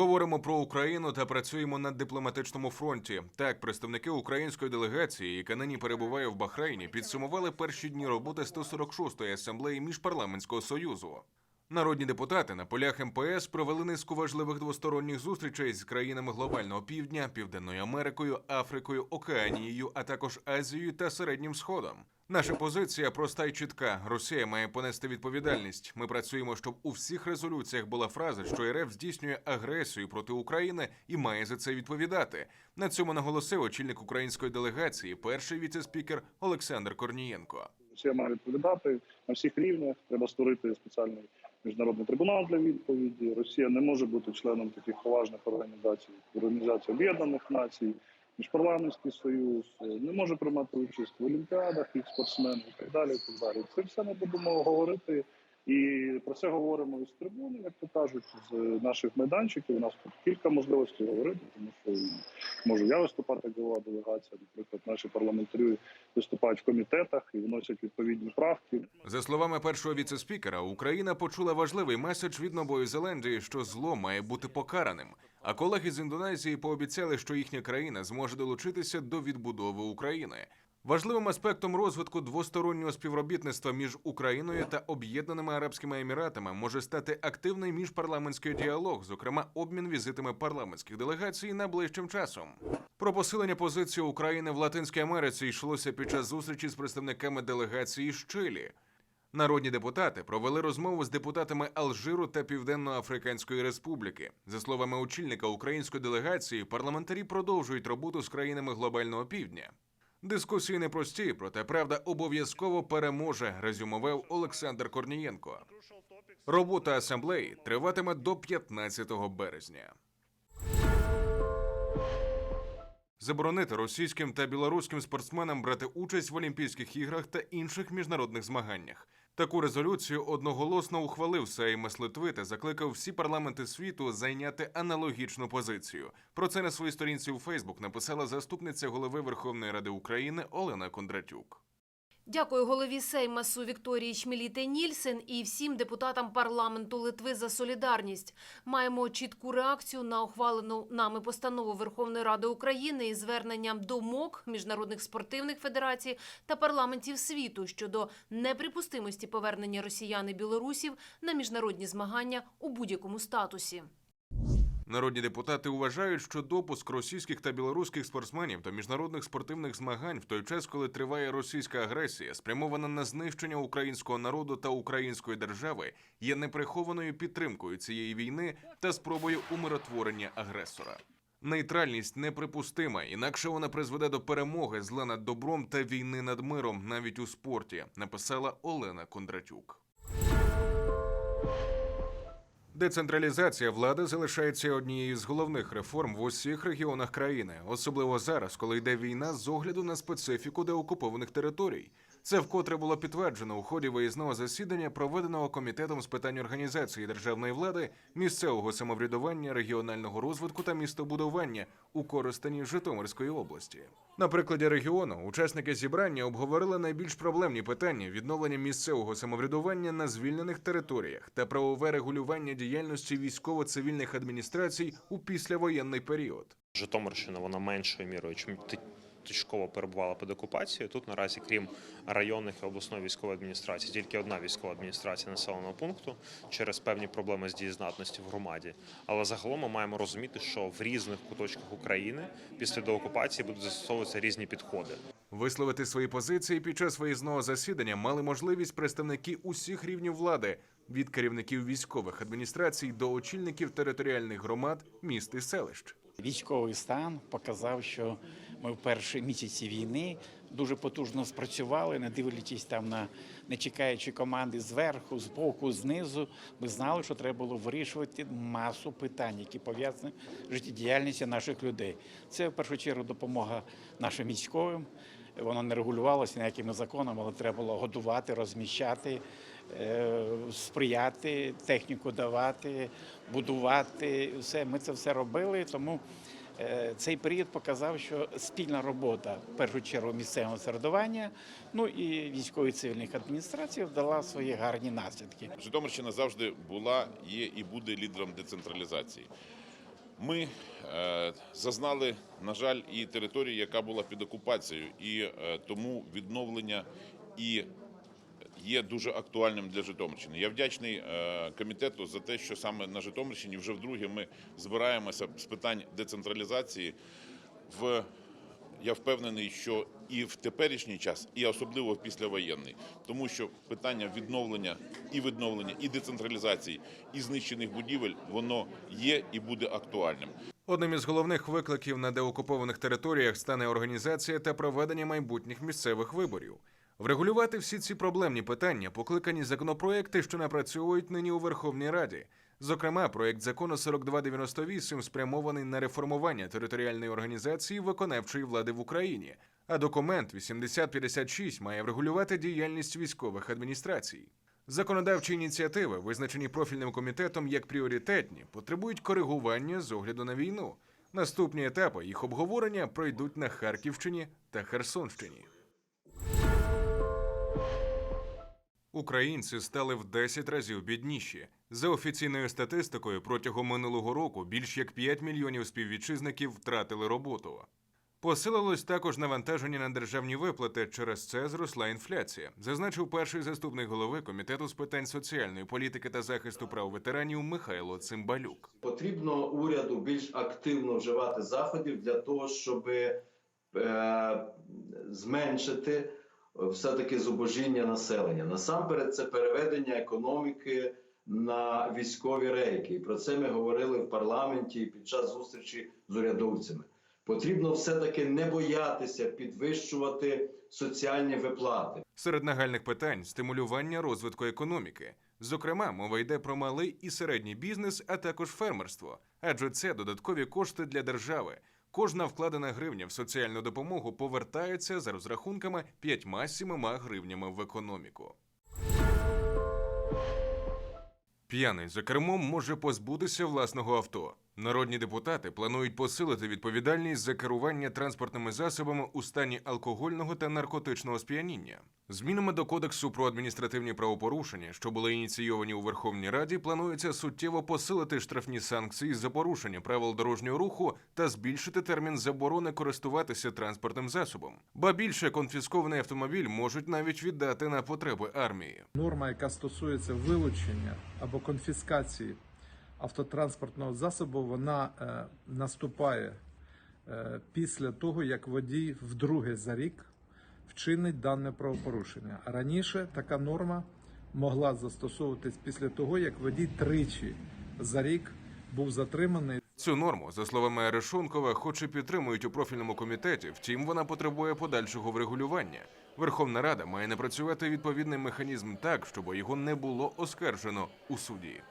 Говоримо про Україну та працюємо на дипломатичному фронті. Так, представники української делегації, яка нині перебуває в Бахрейні, підсумували перші дні роботи 146-ї асамблеї міжпарламентського союзу. Народні депутати на полях МПС провели низку важливих двосторонніх зустрічей з країнами глобального півдня, Південною Америкою, Африкою, Океанією, а також Азією та Середнім Сходом. Наша позиція проста й чітка. Росія має понести відповідальність. Ми працюємо, щоб у всіх резолюціях була фраза, що РФ здійснює агресію проти України і має за це відповідати. На цьому наголосив очільник української делегації, перший віцеспікер Олександр Корнієнко. Росія має відповідати на всіх рівнях. Треба створити спеціальний міжнародний трибунал для відповіді. Росія не може бути членом таких поважних організацій, як Організація Об'єднаних Націй, Міжпарламентський Союз, не може приймати участь в олімпіадах їх спортсменів і так далі. І так далі. Це все ми будемо говорити. І про це говоримо із трибуни, як то кажуть, з наших майданчиків. У нас тут кілька можливостей говорити, тому що можу я виступати голова делегація. Наприклад, наші парламентарі виступають в комітетах і вносять відповідні правки. За словами першого віцеспікера, Україна почула важливий меседж від Нової Зеландії, що зло має бути покараним. А колеги з Індонезії пообіцяли, що їхня країна зможе долучитися до відбудови України. Важливим аспектом розвитку двостороннього співробітництва між Україною та Об'єднаними Арабськими Еміратами може стати активний міжпарламентський діалог, зокрема обмін візитами парламентських делегацій найближчим часом. Про посилення позиції України в Латинській Америці йшлося під час зустрічі з представниками делегації з Чилі. Народні депутати провели розмову з депутатами Алжиру та Південно-Африканської Республіки. За словами очільника української делегації, парламентарі продовжують роботу з країнами глобального півдня. Дискусії непрості, проте правда обов'язково переможе, резюмував Олександр Корнієнко. Робота асамблеї триватиме до 15 березня. Заборонити російським та білоруським спортсменам брати участь в Олімпійських іграх та інших міжнародних змаганнях. Таку резолюцію одноголосно ухвалив Сейм з Литви та закликав всі парламенти світу зайняти аналогічну позицію. Про це на своїй сторінці у Фейсбук написала заступниця голови Верховної Ради України Олена Кондратюк. Дякую голові Сеймасу Вікторії Чміліте Нільсен і всім депутатам парламенту Литви за солідарність. Маємо чітку реакцію на ухвалену нами постанову Верховної Ради України із зверненням до МОК, міжнародних спортивних федерацій та парламентів світу щодо неприпустимості повернення росіян і білорусів на міжнародні змагання у будь-якому статусі. Народні депутати вважають, що допуск російських та білоруських спортсменів до міжнародних спортивних змагань в той час, коли триває російська агресія, спрямована на знищення українського народу та української держави, є неприхованою підтримкою цієї війни та спробою умиротворення агресора. Нейтральність неприпустима, інакше вона призведе до перемоги зла над добром та війни над миром навіть у спорті, написала Олена Кондратюк. Децентралізація влади залишається однією з головних реформ в усіх регіонах країни, особливо зараз, коли йде війна з огляду на специфіку деокупованих територій. Це вкотре було підтверджено у ході виїзного засідання, проведеного комітетом з питань організації державної влади, місцевого самоврядування, регіонального розвитку та містобудування у Коростені Житомирської області. На прикладі регіону учасники зібрання обговорили найбільш проблемні питання відновлення місцевого самоврядування на звільнених територіях та правове регулювання діяльності військово-цивільних адміністрацій у післявоєнний період. Житомирщина вона меншою мірою, чим точково перебувала під окупацією. Тут наразі, крім районних і обласної військової адміністрації, тільки одна військова адміністрація населеного пункту через певні проблеми з дієздатності в громаді. Але загалом ми маємо розуміти, що в різних куточках України після деокупації будуть застосовуватися різні підходи. Висловити свої позиції під час виїзного засідання мали можливість представники усіх рівнів влади від керівників військових адміністрацій до очільників територіальних громад, міст і селищ. Військовий стан показав, що ми в перші місяці війни дуже потужно спрацювали, не дивлячись там на не чекаючи команди зверху, з боку, знизу. Ми знали, що треба було вирішувати масу питань, які пов'язані з життєдіяльністю наших людей. Це в першу чергу допомога нашим військовим. Воно не регулювалося ніякими законами, але треба було годувати, розміщати, е, сприяти, техніку давати, будувати. Все ми це все робили. Тому е, цей період показав, що спільна робота в першу чергу місцевого середування, ну і військової цивільних адміністрацій дала свої гарні наслідки. Житомирщина завжди була, є і буде лідером децентралізації. Ми е, зазнали, на жаль, і території, яка була під окупацією, і е, тому відновлення і є дуже актуальним для Житомирщини. Я вдячний е, комітету за те, що саме на Житомирщині вже вдруге ми збираємося з питань децентралізації. В я впевнений, що і в теперішній час, і особливо в післявоєнний, тому що питання відновлення і відновлення, і децентралізації, і знищених будівель воно є і буде актуальним. Одним із головних викликів на деокупованих територіях стане організація та проведення майбутніх місцевих виборів. Врегулювати всі ці проблемні питання покликані законопроекти, що напрацьовують нині у Верховній Раді. Зокрема, проект закону 4298 спрямований на реформування територіальної організації виконавчої влади в Україні. А документ 8056 має врегулювати діяльність військових адміністрацій. Законодавчі ініціативи, визначені профільним комітетом як пріоритетні, потребують коригування з огляду на війну. Наступні етапи їх обговорення пройдуть на Харківщині та Херсонщині. Українці стали в 10 разів бідніші. За офіційною статистикою, протягом минулого року більш як 5 мільйонів співвітчизників втратили роботу. Посилилось також навантаження на державні виплати. Через це зросла інфляція, зазначив перший заступник голови комітету з питань соціальної політики та захисту прав ветеранів Михайло Цимбалюк. Потрібно уряду більш активно вживати заходів для того, щоб е, зменшити все-таки зубожіння населення. Насамперед, це переведення економіки на військові рейки. І про це ми говорили в парламенті під час зустрічі з урядовцями. Потрібно все-таки не боятися підвищувати соціальні виплати. Серед нагальних питань стимулювання розвитку економіки. Зокрема, мова йде про малий і середній бізнес, а також фермерство, адже це додаткові кошти для держави. Кожна вкладена гривня в соціальну допомогу повертається за розрахунками 5-7 гривнями в економіку. П'яний за кермом може позбутися власного авто. Народні депутати планують посилити відповідальність за керування транспортними засобами у стані алкогольного та наркотичного сп'яніння. Змінами до кодексу про адміністративні правопорушення, що були ініційовані у Верховній Раді, планується суттєво посилити штрафні санкції за порушення правил дорожнього руху та збільшити термін заборони користуватися транспортним засобом. Ба більше конфіскований автомобіль можуть навіть віддати на потреби армії. Норма, яка стосується вилучення або конфіскації автотранспортного засобу, вона е, наступає е, після того, як водій вдруге за рік вчинить дане правопорушення. Раніше така норма могла застосовуватись після того, як водій тричі за рік був затриманий Цю норму, за словами Арешонкова, хоч і підтримують у профільному комітеті, втім вона потребує подальшого врегулювання. Верховна Рада має напрацювати відповідний механізм так, щоб його не було оскаржено у суді.